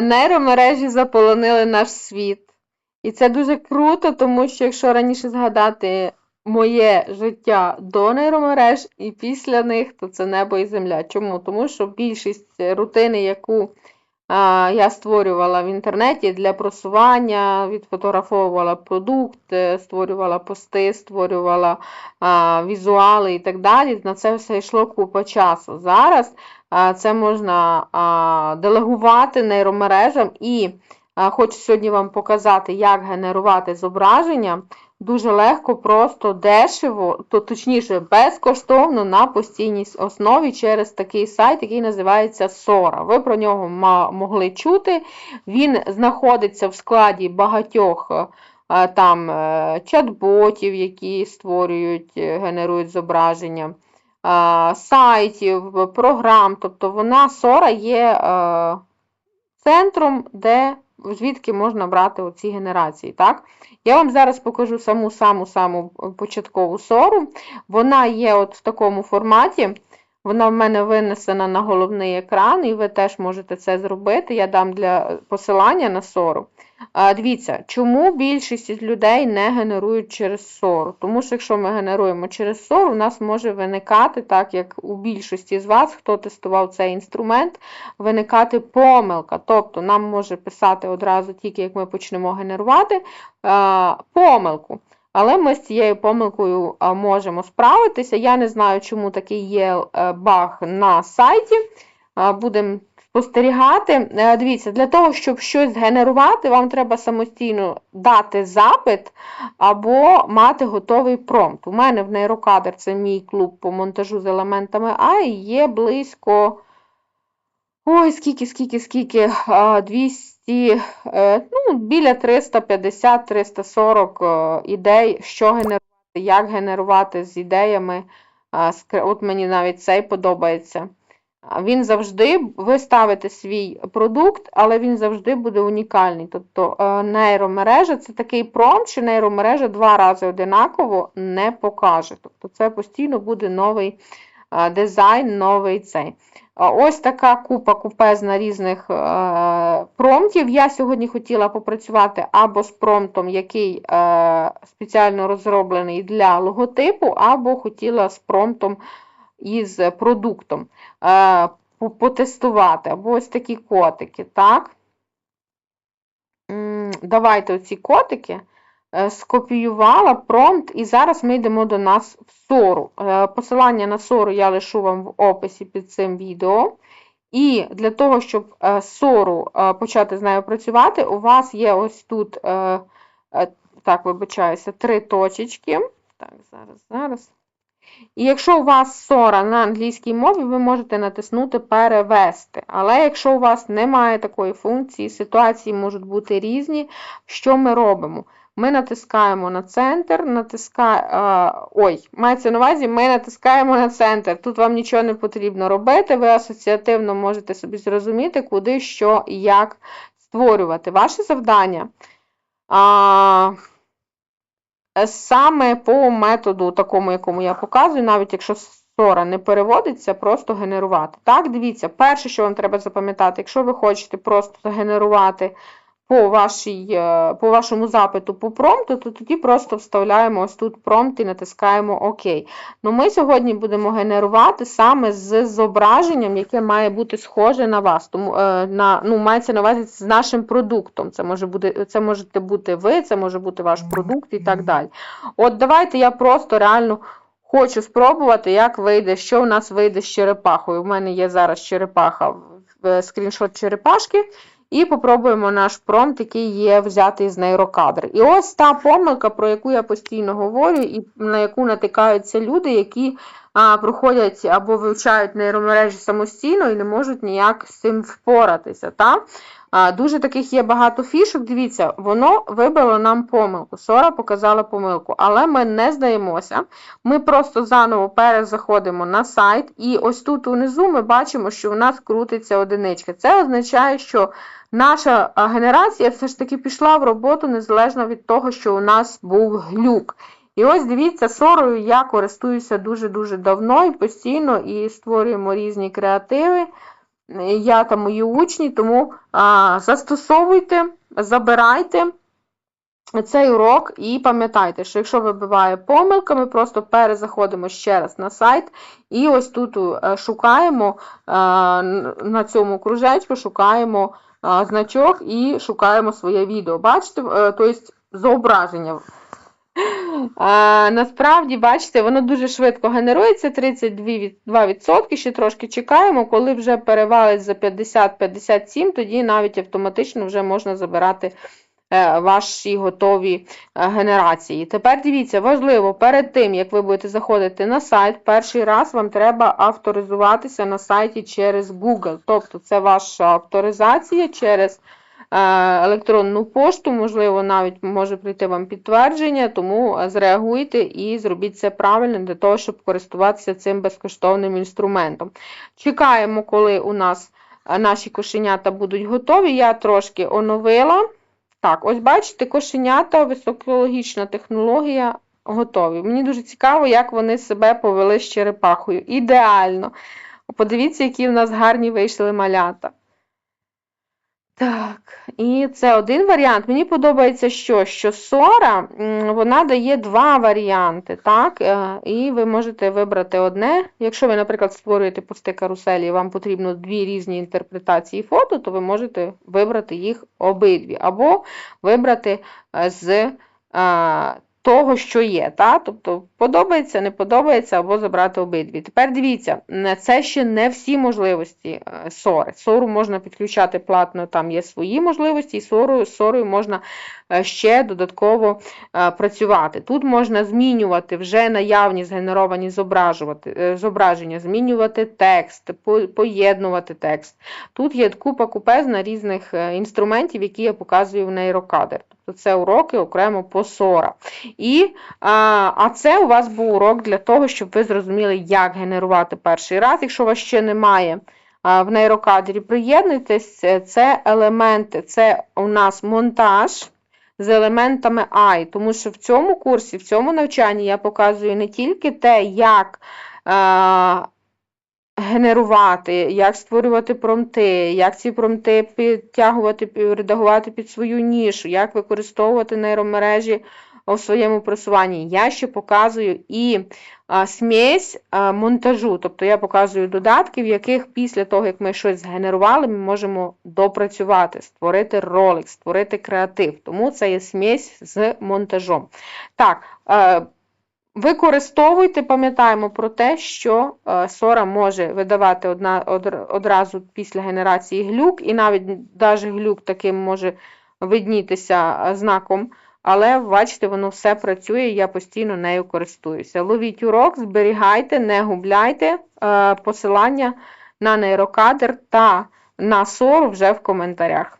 Нейромережі заполонили наш світ. І це дуже круто, тому що якщо раніше згадати моє життя до нейромереж і після них, то це небо і земля. Чому? Тому що більшість рутини, яку а, я створювала в інтернеті для просування, відфотографовувала продукт, е, створювала пости, створювала а, візуали і так далі. На це все йшло купа часу. Зараз це можна делегувати нейромережам і хочу сьогодні вам показати, як генерувати зображення. Дуже легко, просто дешево, то точніше, безкоштовно на постійній основі через такий сайт, який називається Sora. Ви про нього могли чути. Він знаходиться в складі багатьох е, там е, чат-ботів, які створюють, е, генерують зображення, сайтів, програм. Тобто вона сора є центром, де звідки можна брати оці генерації. так? Я вам зараз покажу саму-саму-саму початкову сору. Вона є от в такому форматі. Вона в мене винесена на головний екран, і ви теж можете це зробити. Я дам для посилання на сору. Дивіться, чому більшість людей не генерують через сору? Тому що якщо ми генеруємо через сору, у нас може виникати, так як у більшості з вас, хто тестував цей інструмент, виникати помилка. Тобто нам може писати одразу, тільки як ми почнемо генерувати, помилку. Але ми з цією помилкою можемо справитися. Я не знаю, чому такий є е, баг на сайті. Будемо спостерігати. Е, дивіться, для того, щоб щось генерувати, вам треба самостійно дати запит або мати готовий промпт. У мене в нейрокадр це мій клуб по монтажу з елементами А, і є близько. Ой, скільки, скільки, скільки, 200, е, ну, біля 350-340 е, ідей, що генерувати, як генерувати з ідеями. От мені навіть цей подобається. Він завжди, ви ставите свій продукт, але він завжди буде унікальний. Тобто е, нейромережа це такий промпт, що нейромережа два рази одинаково не покаже. Тобто це постійно буде новий е, дизайн, новий цей. Ось така купа купезна різних е, промптів. Я сьогодні хотіла попрацювати або з промптом, який спеціально розроблений для логотипу, або хотіла з промптом із продуктом е, потестувати. Або ось такі котики, так? Давайте оці котики е, скопіювала промпт, і зараз ми йдемо до нас в сору. Е, посилання на сору я лишу вам в описі під цим відео. І для того, щоб сору почати з нею працювати, у вас є ось тут, так, вибачаюся, три точечки. Так, зараз, зараз. І якщо у вас сора на англійській мові, ви можете натиснути Перевести. Але якщо у вас немає такої функції, ситуації можуть бути різні, що ми робимо? Ми натискаємо на центр, натискаємо, ой, мається на увазі, ми натискаємо на центр. Тут вам нічого не потрібно робити, ви асоціативно можете собі зрозуміти, куди, що і як створювати. Ваше завдання. А, Е, саме по методу, такому, якому я показую, навіть якщо сора не переводиться, просто генерувати. Так, дивіться, перше, що вам треба запам'ятати, якщо ви хочете просто генерувати по вашій, е, по вашому запиту по промпту, то тоді просто вставляємо ось тут промпт і натискаємо ОК. Ну, Ми сьогодні будемо генерувати саме з зображенням, яке має бути схоже на вас. Тому, е, на, ну, Мається на увазі з нашим продуктом. Це може бути, це можете бути ви, це може бути ваш продукт і так далі. От давайте я просто реально. Хочу спробувати, як вийде, що у нас вийде з черепахою. У мене є зараз черепаха, е, скріншот черепашки. І попробуємо наш промпт, який є взятий з нейрокадр. І ось та помилка, про яку я постійно говорю, і на яку натикаються люди, які а, проходять або вивчають нейромережі самостійно і не можуть ніяк з цим впоратися. Та? Дуже таких є багато фішок. Дивіться, воно вибило нам помилку. Сора показала помилку, але ми не здаємося. Ми просто заново перезаходимо на сайт, і ось тут унизу ми бачимо, що у нас крутиться одиничка. Це означає, що наша генерація все ж таки пішла в роботу незалежно від того, що у нас був глюк. І ось дивіться, сорою я користуюся дуже-дуже давно і постійно і створюємо різні креативи. Я та мої учні, тому а, застосовуйте, забирайте цей урок і пам'ятайте, що якщо вибиває помилка, ми просто перезаходимо ще раз на сайт і ось тут е, шукаємо е, н- на цьому кружечку, шукаємо е, значок і шукаємо своє відео. Бачите, е, тобто зображення. А, насправді, бачите, воно дуже швидко генерується, 32%, ще трошки чекаємо, коли вже перевалить за 50-57, тоді навіть автоматично вже можна забирати е, ваші готові е, генерації. Тепер дивіться, важливо, перед тим, як ви будете заходити на сайт, перший раз вам треба авторизуватися на сайті через Google. Тобто це ваша авторизація через е, електронну пошту, можливо, навіть може прийти вам підтвердження, тому е, зреагуйте і зробіть це правильно для того, щоб користуватися цим безкоштовним інструментом. Чекаємо, коли у нас е, наші кошенята будуть готові. Я трошки оновила. Так, ось бачите, кошенята, високологічна технологія готові. Мені дуже цікаво, як вони себе повели з черепахою. Ідеально. Подивіться, які в нас гарні вийшли малята. Так, і це один варіант. Мені подобається, що, що Сора, вона дає два варіанти, так? е, І ви можете вибрати одне. Якщо ви, наприклад, створюєте пости каруселі, і вам потрібно дві різні інтерпретації фото, то ви можете вибрати їх обидві, або вибрати е, з е, того, що є. Та? Тобто подобається, не подобається, або забрати обидві. Тепер дивіться, це ще не всі можливості е, Сори. Сору можна підключати платно, там є свої можливості, і Сорою, Сорою можна е, ще додатково е, працювати. Тут можна змінювати вже наявні згенеровані зображення, змінювати текст, поєднувати текст. Тут є купа купезна різних інструментів, які я показую в нейрокадр. Тобто це уроки окремо по Сора. І, а це у вас був урок для того, щоб ви зрозуміли, як генерувати перший раз. Якщо у вас ще немає в нейрокадрі, приєднуйтесь, це- елементи, це у нас монтаж з елементами AI, тому що в цьому курсі, в цьому навчанні я показую не тільки те, як генерувати, як створювати промти, як ці промти підтягувати, редагувати під свою нішу, як використовувати нейромережі у своєму просуванні. Я ще показую і смесь монтажу, тобто я показую додатки, в яких після того, як ми щось згенерували, ми можемо допрацювати, створити ролик, створити креатив. Тому це є смесь з монтажом. Так, Використовуйте, пам'ятаємо про те, що Сора може видавати одна, одр- одразу після генерації глюк, і навіть навіть глюк таким може виднітися знаком, але бачите, воно все працює, я постійно нею користуюся. Ловіть урок, зберігайте, не губляйте е, посилання на нейрокадр та на Сору вже в коментарях.